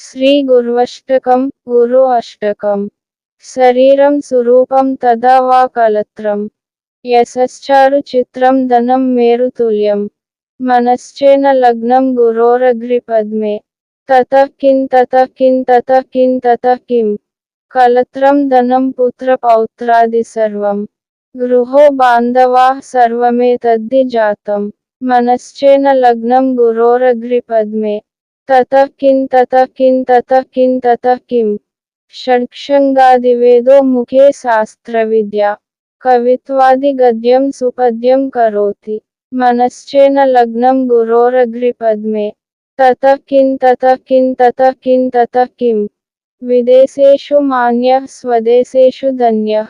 श्री गुर्वष्टकम गुरु अष्टकम शरीरम स्वरूपम तदा वा कलत्रम यशश्चारुचित्रम धनम मेरुतुल्यम मनश्चेन लग्नम गुरोरग्रिपद में ततः किं ततः किं ततः किं ततः किम् कलत्रं धनं पुत्रपौत्रादि सर्वं। गृहो बान्धवाः सर्वमेतद्धि जातं मनश्चेन लग्नं गुरोरग्रिपद्मे। ततः किं ततः किं ततः किं ततः किं षड्क्षङ्गादिवेदो मुखे शास्त्रविद्या। कवित्वादिगद्यं सुपद्यं करोति। मनश्चेन लग्नं गुरोरग्रिपद्मे ततः किं ततः किं ततः किं ततः किं विदेशेषु मान्यः, स्वदेशेषु धन्यः।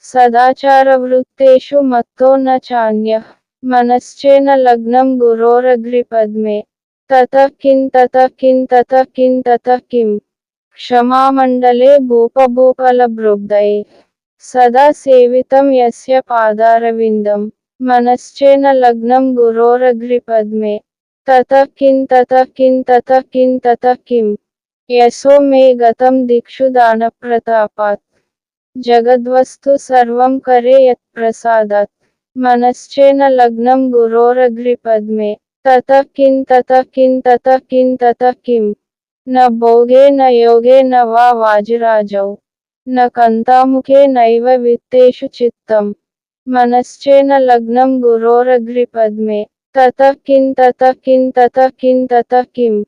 सदाचारवृत्तेषु मत्तो न चान्यः। मनश्चेन लग्नं गुरोरग्रिपद्मे ततः किं ततः किं ततः किं ततः किम् क्षमामण्डले भूपभूपलभृब्धये सदा सेवितं यस्य पादारविन्दं। मनश्चेन लग्नं गुरोरघ्रिपद्मे। ततः किं ततः किं ततः किं ततः किं यशो मे गतं दिक्षु दानप्रतापात् जगद्वस्तु सर्वं करे यत्प्रसादात्। मनश्चेन लग्नं गुरोरघ्रिपद्मे। ततः किं ततः किं ततः किं ततः किं न भोगे न योगे न वा वाजराजौ। न कन्तामुखे नैव वित्तेषु चित्तम्। मनश्चेन लग्नं गुरोरग्रिपद्मे। ततः किं ततः किं ततः किं ततः किम्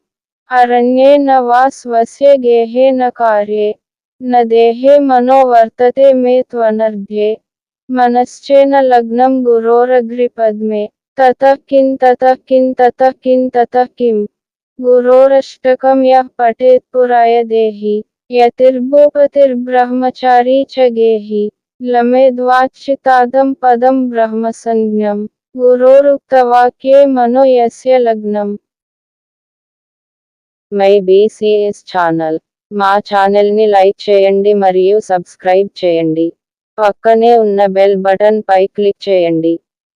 अरण्ये न वा स्वस्य गेहे न कार्ये। न देहे मनो वर्तते मे त्वनर्घ्ये। मनश्चेन लग्नं गुरोरग्रिपद्मे। తతకిం తతకిం తతకిం తతకిం గురోరష్టకం యః పఠేత్ పురాయ దేహి యతిర్భూపతిర్బ్రహ్మచారీ చ గేహి లమేద్వాచితాదం పదం బ్రహ్మ సంజ్ఞం గురోరుక్తవాక్యే మనో యస్య లగ్నం మై బీసీఎస్ ఛానల్ మా ఛానల్ని లైక్ చేయండి మరియు సబ్స్క్రైబ్ చేయండి। పక్కనే ఉన్న బెల్ బటన్ పై క్లిక్ చేయండి।